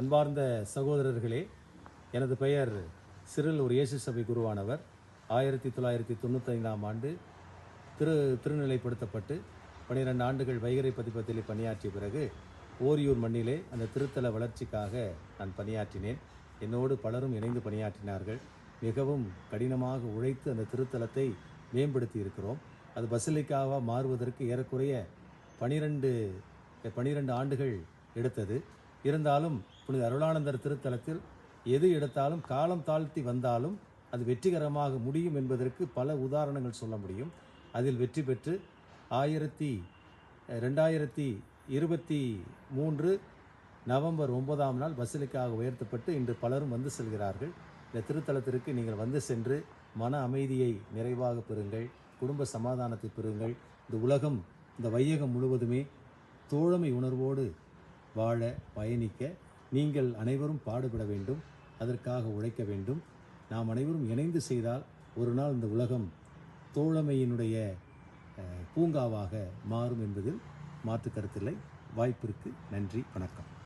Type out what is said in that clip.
அன்பார்ந்த சகோதரர்களே எனது பெயர் சிறில் ஒரு இயேசு சபை குருவானவர். ஆயிரத்தி தொள்ளாயிரத்தி தொண்ணூத்தைந்தாம் ஆண்டு திரு திருநிலைப்படுத்தப்பட்டு பனிரெண்டு ஆண்டுகள் வைகரை பதிப்பத்தில் பணியாற்றிய பிறகு ஓரியூர் மண்ணிலே அந்த திருத்தல வளர்ச்சிக்காக நான் பணியாற்றினேன். என்னோடு பலரும் இணைந்து பணியாற்றினார்கள். மிகவும் கடினமாக உழைத்து அந்த திருத்தலத்தை மேம்படுத்தி இருக்கிறோம். அது பசிலிக்காவாக மாறுவதற்கு ஏறக்குறைய பனிரெண்டு பனிரெண்டு ஆண்டுகள் எடுத்தது. இருந்தாலும் புனித அருளானந்தர் திருத்தலத்தில் எது எடுத்தாலும் காலம் தாழ்த்தி வந்தாலும் அது வெற்றிகரமாக முடியும் என்பதற்கு பல உதாரணங்கள் சொல்ல முடியும். அதில் வெற்றி பெற்று ஆயிரத்தி ரெண்டாயிரத்தி இருபத்தி மூன்று நவம்பர் ஒன்பதாம் நாள் பசிலிக்காக உயர்த்தப்பட்டு இன்று பலரும் வந்து செல்கிறார்கள். இந்த திருத்தலத்திற்கு நீங்கள் வந்து சென்று மன அமைதியை நிறைவாக பெறுங்கள் குடும்ப சமாதானத்தை பெறுங்கள். இந்த உலகம் இந்த வையகம் முழுவதுமே தோழமை உணர்வோடு வாழ பயணிக்க நீங்கள் அனைவரும் பாடுபட வேண்டும் அதற்காக உழைக்க வேண்டும். நாம் அனைவரும் இணைந்து செய்தால் ஒரு நாள் இந்த உலகம் தோழமையினுடைய பூங்காவாக மாறும் என்பதில் மாற்று கருத்தில்லை. வாய்ப்பிற்கு நன்றி வணக்கம்.